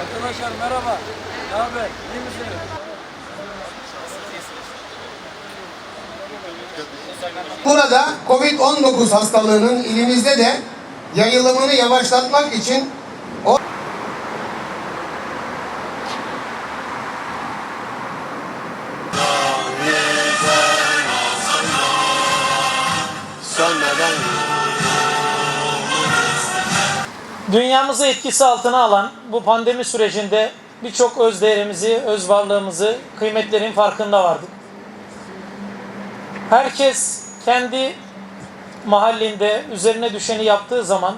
Arkadaşlar merhaba. Ne haber? İyi misiniz? Burada Covid-19 hastalığının ilimizde de yayılımını yavaşlatmak için o Dünyamızı etkisi altına alan bu pandemi sürecinde birçok öz değerimizi, öz varlığımızı, kıymetlerin farkında vardık. Herkes kendi mahallinde üzerine düşeni yaptığı zaman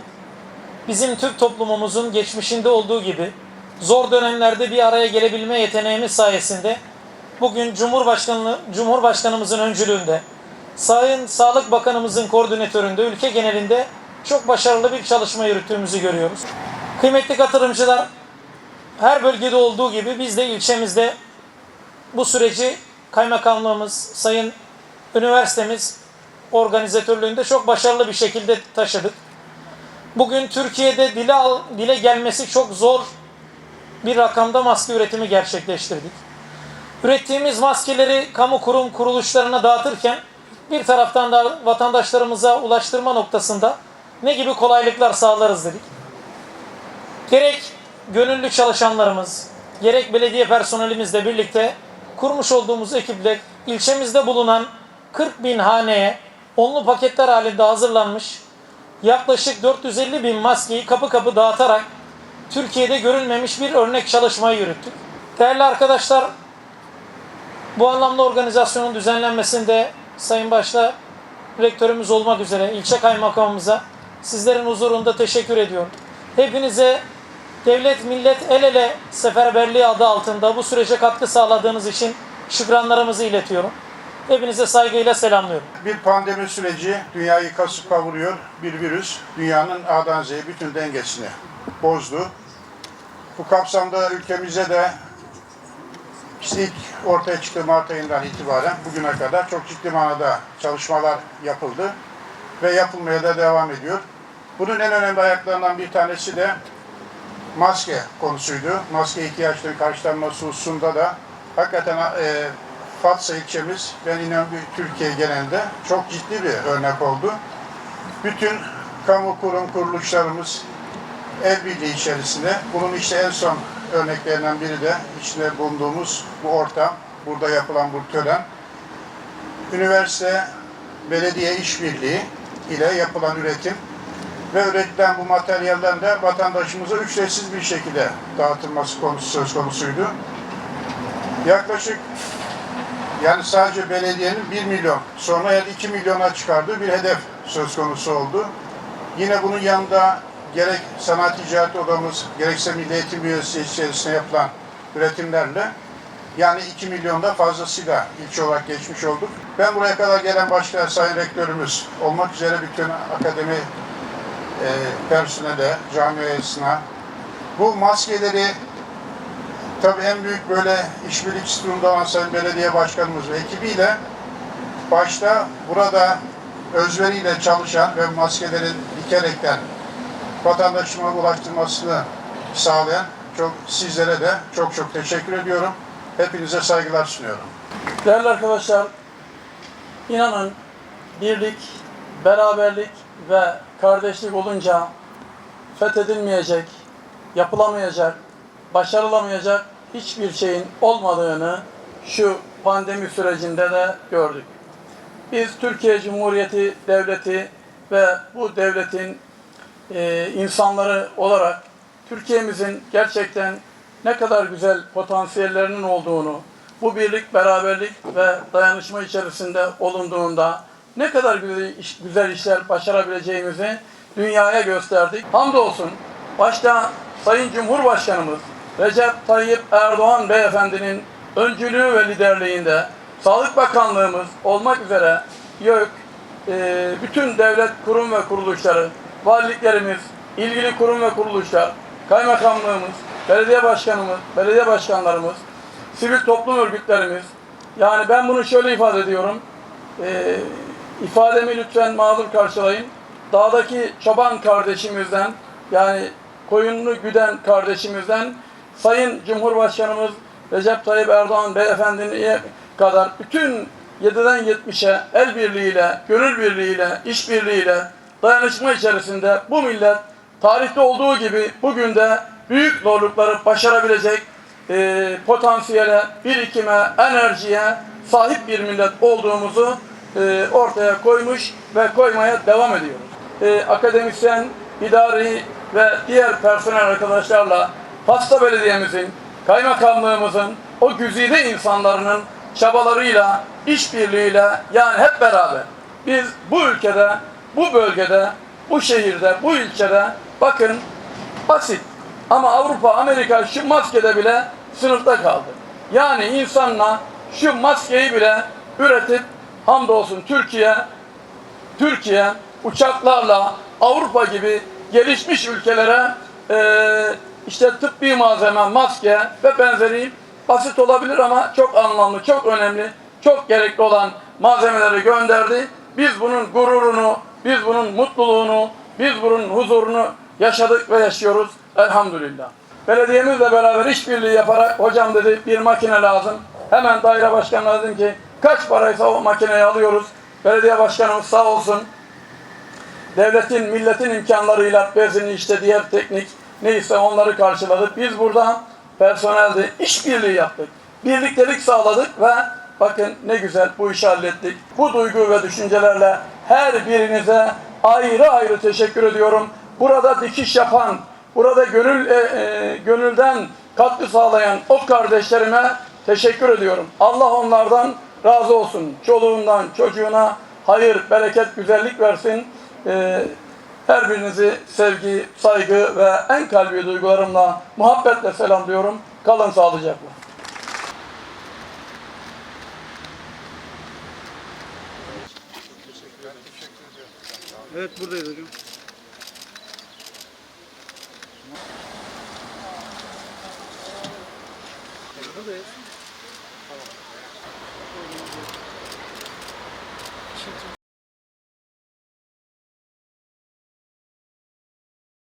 bizim Türk toplumumuzun geçmişinde olduğu gibi zor dönemlerde bir araya gelebilme yeteneğimiz sayesinde bugün Cumhurbaşkanı Cumhurbaşkanımızın öncülüğünde Sayın Sağlık Bakanımızın koordinatöründe ülke genelinde çok başarılı bir çalışma yürüttüğümüzü görüyoruz. Kıymetli katılımcılar, her bölgede olduğu gibi biz de ilçemizde bu süreci kaymakamlığımız, sayın üniversitemiz organizatörlüğünde çok başarılı bir şekilde taşıdık. Bugün Türkiye'de dile, al- dile gelmesi çok zor bir rakamda maske üretimi gerçekleştirdik. Ürettiğimiz maskeleri kamu kurum kuruluşlarına dağıtırken bir taraftan da vatandaşlarımıza ulaştırma noktasında ne gibi kolaylıklar sağlarız dedik. Gerek gönüllü çalışanlarımız, gerek belediye personelimizle birlikte kurmuş olduğumuz ekiple ilçemizde bulunan 40 bin haneye onlu paketler halinde hazırlanmış yaklaşık 450 bin maskeyi kapı kapı dağıtarak Türkiye'de görülmemiş bir örnek çalışmayı yürüttük. Değerli arkadaşlar, bu anlamda organizasyonun düzenlenmesinde Sayın Başta rektörümüz olmak üzere ilçe kaymakamımıza sizlerin huzurunda teşekkür ediyorum. Hepinize devlet millet el ele seferberliği adı altında bu sürece katkı sağladığınız için şükranlarımızı iletiyorum. Hepinize saygıyla selamlıyorum. Bir pandemi süreci dünyayı kasıp kavuruyor. Bir virüs dünyanın A'dan Z'ye bütün dengesini bozdu. Bu kapsamda ülkemize de işte ilk ortaya çıktığı Mart ayından itibaren bugüne kadar çok ciddi manada çalışmalar yapıldı ve yapılmaya da devam ediyor. Bunun en önemli ayaklarından bir tanesi de maske konusuydu. Maske ihtiyaçlarının karşılanması hususunda da hakikaten e, Fatsa ilçemiz ben inanıyorum ki Türkiye genelinde çok ciddi bir örnek oldu. Bütün kamu kurum kuruluşlarımız el birliği içerisinde. Bunun işte en son örneklerinden biri de içinde bulunduğumuz bu ortam, burada yapılan bu tören. Üniversite, belediye işbirliği ile yapılan üretim ve üretilen bu materyallerin de vatandaşımıza ücretsiz bir şekilde dağıtılması konusu söz konusuydu. Yaklaşık yani sadece belediyenin 1 milyon sonra ya da 2 milyona çıkardığı bir hedef söz konusu oldu. Yine bunun yanında gerek Sanat Ticaret Odamız gerekse Milli Eğitim Üniversitesi içerisinde yapılan üretimlerle yani 2 milyonda fazlasıyla ilçe olarak geçmiş olduk. Ben buraya kadar gelen başta Sayın Rektörümüz olmak üzere bütün akademi e, personele, camiasına bu maskeleri tabii en büyük böyle işbirlikçi durumda Sayın Belediye Başkanımız ve ekibiyle başta burada özveriyle çalışan ve maskeleri dikerekten vatandaşıma ulaştırmasını sağlayan çok sizlere de çok çok teşekkür ediyorum. Hepinize saygılar sunuyorum. Değerli arkadaşlar, inanın birlik, beraberlik ve kardeşlik olunca fethedilmeyecek, yapılamayacak, başarılamayacak hiçbir şeyin olmadığını şu pandemi sürecinde de gördük. Biz Türkiye Cumhuriyeti Devleti ve bu devletin e, insanları olarak Türkiye'mizin gerçekten ne kadar güzel potansiyellerinin olduğunu, bu birlik, beraberlik ve dayanışma içerisinde olunduğunda ne kadar güzel, iş- güzel işler başarabileceğimizi dünyaya gösterdik. Hamdolsun başta Sayın Cumhurbaşkanımız Recep Tayyip Erdoğan Beyefendinin öncülüğü ve liderliğinde Sağlık Bakanlığımız olmak üzere YÖK, e, bütün devlet kurum ve kuruluşları, valiliklerimiz, ilgili kurum ve kuruluşlar, kaymakamlığımız, belediye başkanımız, belediye başkanlarımız, sivil toplum örgütlerimiz, yani ben bunu şöyle ifade ediyorum, e, ifademi lütfen mağdur karşılayın. Dağdaki çoban kardeşimizden, yani koyununu güden kardeşimizden Sayın Cumhurbaşkanımız Recep Tayyip Erdoğan beyefendinin kadar bütün 7'den 70'e el birliğiyle, gönül birliğiyle, iş birliğiyle, dayanışma içerisinde bu millet tarihte olduğu gibi bugün de büyük zorlukları başarabilecek e, potansiyele, birikime, enerjiye sahip bir millet olduğumuzu e, ortaya koymuş ve koymaya devam ediyoruz. E, akademisyen, idari ve diğer personel arkadaşlarla Pasta Belediye'mizin, kaymakamlığımızın, o güzide insanların çabalarıyla, işbirliğiyle yani hep beraber biz bu ülkede, bu bölgede, bu şehirde, bu ilçede bakın basit ama Avrupa, Amerika şu maskede bile sınıfta kaldı. Yani insanla şu maskeyi bile üretip hamdolsun Türkiye Türkiye uçaklarla Avrupa gibi gelişmiş ülkelere eee, işte tıbbi malzeme, maske ve benzeri basit olabilir ama çok anlamlı, çok önemli, çok gerekli olan malzemeleri gönderdi. Biz bunun gururunu, biz bunun mutluluğunu, biz bunun huzurunu yaşadık ve yaşıyoruz elhamdülillah. Belediyemizle beraber işbirliği yaparak hocam dedi bir makine lazım. Hemen daire başkanına dedim ki kaç paraysa o makineyi alıyoruz. Belediye başkanımız sağ olsun devletin, milletin imkanlarıyla bezini işte diğer teknik neyse onları karşıladık. Biz burada personelde işbirliği yaptık. Birliktelik sağladık ve bakın ne güzel bu işi hallettik. Bu duygu ve düşüncelerle her birinize ayrı ayrı teşekkür ediyorum. Burada dikiş yapan, burada gönül e, e, gönülden katkı sağlayan o kardeşlerime teşekkür ediyorum. Allah onlardan razı olsun. Çoluğundan, çocuğuna hayır, bereket, güzellik versin. Ee, her birinizi sevgi, saygı ve en kalbi duygularımla, muhabbetle selamlıyorum. Kalın sağlıcakla. Evet buradayız hocam. Buradayız. 진짜.